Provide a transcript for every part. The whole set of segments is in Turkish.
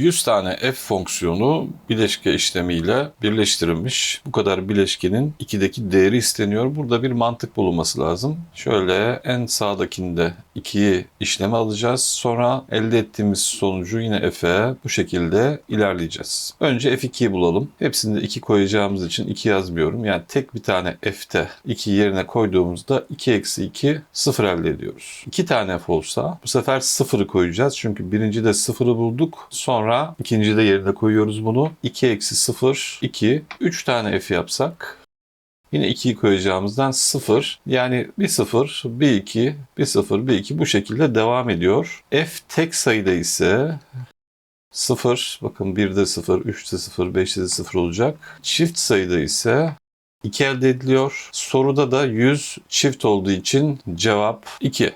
100 tane f fonksiyonu bileşke işlemiyle birleştirilmiş. Bu kadar bileşkenin 2'deki değeri isteniyor. Burada bir mantık bulunması lazım. Şöyle en sağdakinde 2'yi işleme alacağız. Sonra elde ettiğimiz sonucu yine f'e bu şekilde ilerleyeceğiz. Önce f2'yi bulalım. Hepsinde 2 koyacağımız için 2 yazmıyorum. Yani tek bir tane f'te 2 yerine koyduğumuzda 2 eksi 2 0 elde ediyoruz. 2 tane f olsa bu sefer 0'ı koyacağız. Çünkü birinci de 0'ı bulduk. Sonra ikinci de yerine koyuyoruz bunu. 2 eksi 0 2 3 tane f yapsak Yine 2'yi koyacağımızdan 0. Yani bir 0, bir 2, bir 0, bir 2 bu şekilde devam ediyor. F tek sayıda ise 0, bakın 1'de 0, 3'te 0, 5'te de 0 olacak. Çift sayıda ise 2 elde ediliyor. Soruda da 100 çift olduğu için cevap 2.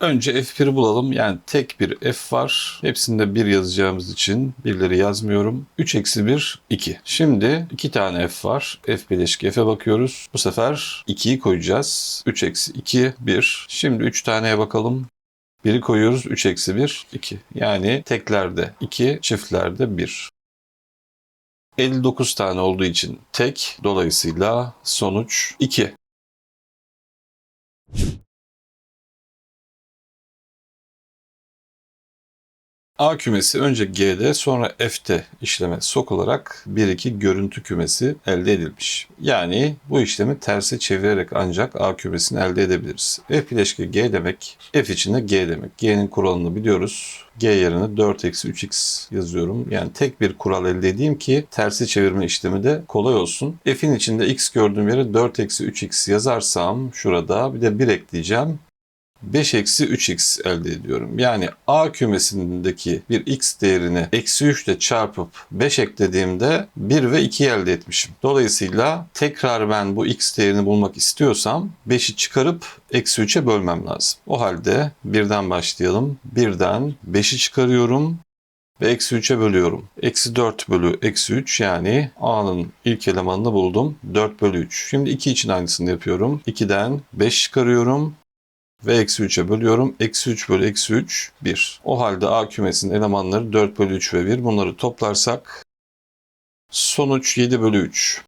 Önce F1'i bulalım. Yani tek bir F var. Hepsinde 1 yazacağımız için birleri yazmıyorum. 3 eksi 1, 2. Şimdi 2 tane F var. F bileşik F'e bakıyoruz. Bu sefer 2'yi koyacağız. 3 eksi 2, 1. Şimdi 3 taneye bakalım. 1'i koyuyoruz. 3 eksi 1, 2. Yani teklerde 2, çiftlerde 1. 59 tane olduğu için tek. Dolayısıyla sonuç 2. A kümesi önce G'de sonra F'te işleme sokularak 1-2 görüntü kümesi elde edilmiş. Yani bu işlemi terse çevirerek ancak A kümesini elde edebiliriz. F bileşke G demek, F içinde G demek. G'nin kuralını biliyoruz. G yerine 4 eksi 3x yazıyorum. Yani tek bir kural elde edeyim ki tersi çevirme işlemi de kolay olsun. F'in içinde x gördüğüm yere 4 eksi 3x yazarsam şurada bir de 1 ekleyeceğim. 5 eksi 3x elde ediyorum. Yani A kümesindeki bir x değerini eksi 3 ile çarpıp 5 eklediğimde 1 ve 2 elde etmişim. Dolayısıyla tekrar ben bu x değerini bulmak istiyorsam 5'i çıkarıp eksi 3'e bölmem lazım. O halde birden başlayalım. Birden 5'i çıkarıyorum ve eksi 3'e bölüyorum. Eksi 4 bölü eksi 3 yani A'nın ilk elemanını buldum. 4 bölü 3. Şimdi 2 için aynısını yapıyorum. 2'den 5 çıkarıyorum ve eksi 3'e bölüyorum. Eksi 3 bölü eksi 3 1. O halde A kümesinin elemanları 4 bölü 3 ve 1. Bunları toplarsak sonuç 7 bölü 3.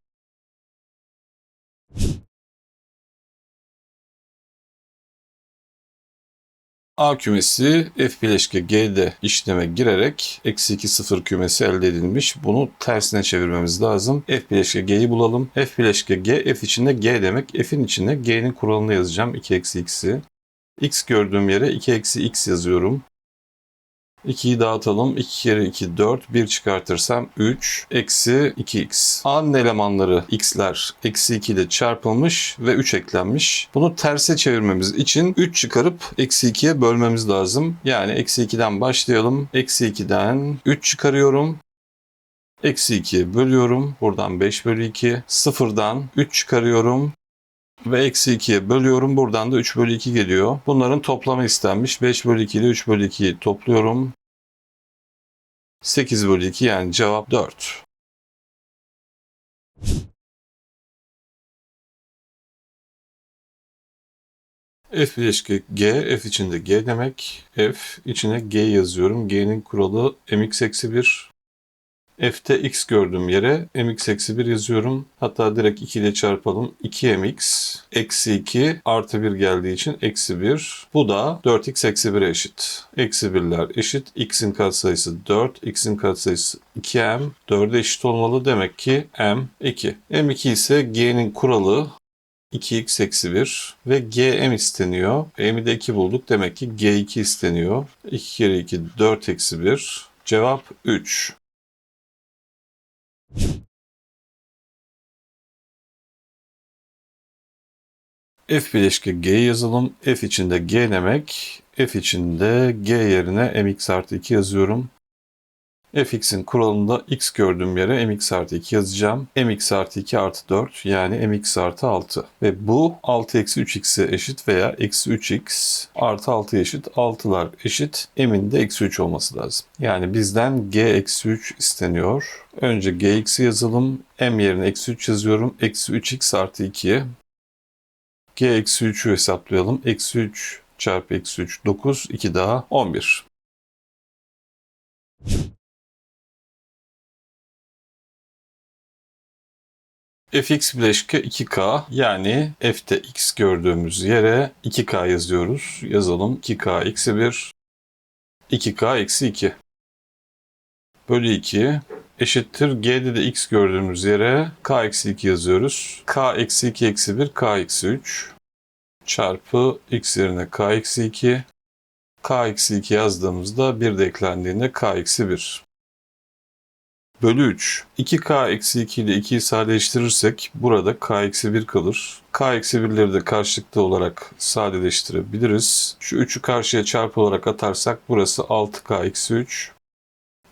A kümesi F bileşke G'de işleme girerek eksi 2 0 kümesi elde edilmiş. Bunu tersine çevirmemiz lazım. F bileşke G'yi bulalım. F bileşke G, F içinde G demek. F'in içine G'nin kuralını yazacağım. 2 eksi x'i. X gördüğüm yere 2 eksi x yazıyorum. 2'yi dağıtalım. 2 kere 2 4. 1 çıkartırsam 3 eksi 2x. A'nın elemanları x'ler eksi 2 ile çarpılmış ve 3 eklenmiş. Bunu terse çevirmemiz için 3 çıkarıp eksi 2'ye bölmemiz lazım. Yani eksi 2'den başlayalım. Eksi 2'den 3 çıkarıyorum. Eksi 2'ye bölüyorum. Buradan 5 bölü 2. Sıfırdan 3 çıkarıyorum ve eksi 2'ye bölüyorum. Buradan da 3 bölü 2 geliyor. Bunların toplamı istenmiş. 5 bölü 2 ile 3 bölü 2'yi topluyorum. 8 bölü 2 yani cevap 4. F bileşke G, F içinde G demek. F içine G yazıyorum. G'nin kuralı mx eksi 1 F'te x gördüğüm yere mx eksi 1 yazıyorum. Hatta direkt 2 ile çarpalım. 2mx eksi 2 artı 1 geldiği için eksi 1. Bu da 4x eksi 1'e eşit. Eksi 1'ler eşit. x'in katsayısı 4, x'in katsayısı 2m. 4'e eşit olmalı. Demek ki m 2. m2 ise g'nin kuralı 2x eksi 1 ve gm isteniyor. m'i de 2 bulduk. Demek ki g2 isteniyor. 2 kere 2 4 eksi 1. Cevap 3. F bileşke G yazalım. F içinde G demek. F içinde G yerine mx artı 2 yazıyorum. fx'in kuralında x gördüğüm yere mx artı 2 yazacağım. mx artı 2 artı 4 yani mx artı 6. Ve bu 6 eksi 3x'e eşit veya eksi 3x artı 6 eşit 6'lar eşit. m'in de eksi 3 olması lazım. Yani bizden g eksi 3 isteniyor. Önce gx'i yazalım. m yerine eksi 3 yazıyorum. Eksi 3x artı 2'ye g eksi 3'ü hesaplayalım. Eksi 3 çarpı eksi 3 9 2 daha 11. fx bileşke 2k yani f'te x gördüğümüz yere 2k yazıyoruz. Yazalım 2k eksi 1 2k eksi 2 bölü 2 eşittir. G'de de x gördüğümüz yere k eksi 2 yazıyoruz. k eksi 2 eksi 1 k eksi 3 çarpı x yerine k eksi 2 k eksi 2 yazdığımızda 1 de eklendiğinde k eksi 1 bölü 3. 2k eksi 2 ile 2'yi sadeleştirirsek burada k eksi 1 kalır. k eksi 1'leri de karşılıklı olarak sadeleştirebiliriz. Şu 3'ü karşıya çarpı olarak atarsak burası 6k eksi 3.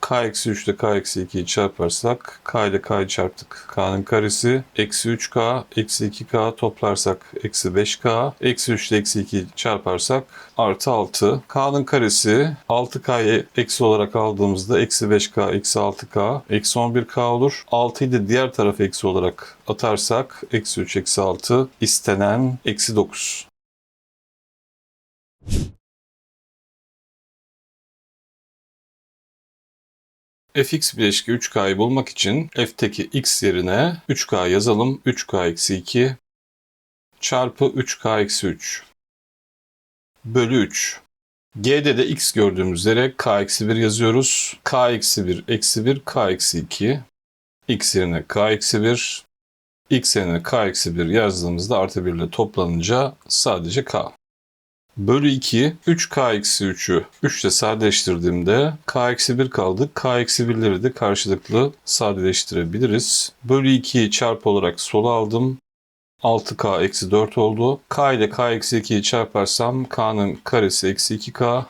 k eksi 3 ile k eksi 2'yi çarparsak k ile k'yı çarptık. k'nın karesi eksi 3k eksi 2k toplarsak eksi 5k eksi 3 ile eksi 2'yi çarparsak artı 6. k'nın karesi 6k'yı eksi olarak aldığımızda eksi 5k eksi 6k eksi 11k olur. 6'yı da diğer tarafa eksi olarak atarsak eksi 3 eksi 6 istenen eksi 9. fx bileşki 3k'yı bulmak için f'teki x yerine 3k yazalım. 3k eksi 2 çarpı 3k eksi 3 bölü 3. G'de de x gördüğümüz üzere k eksi 1 yazıyoruz. k eksi 1 eksi 1 k eksi 2 x yerine k eksi 1 x yerine k eksi 1 yazdığımızda artı 1 ile toplanınca sadece k. Bölü 2, 3k eksi 3'ü 3 ile sadeleştirdiğimde k eksi 1 kaldı. k eksi 1'leri de karşılıklı sadeleştirebiliriz. Bölü 2'yi çarpı olarak sola aldım. 6k eksi 4 oldu. k ile k eksi 2'yi çarparsam k'nın karesi eksi 2k.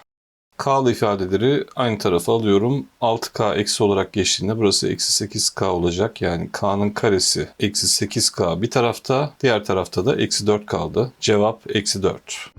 K'lı ifadeleri aynı tarafa alıyorum. 6k eksi olarak geçtiğinde burası eksi 8k olacak. Yani k'nın karesi eksi 8k bir tarafta, diğer tarafta da eksi 4 kaldı. Cevap eksi 4.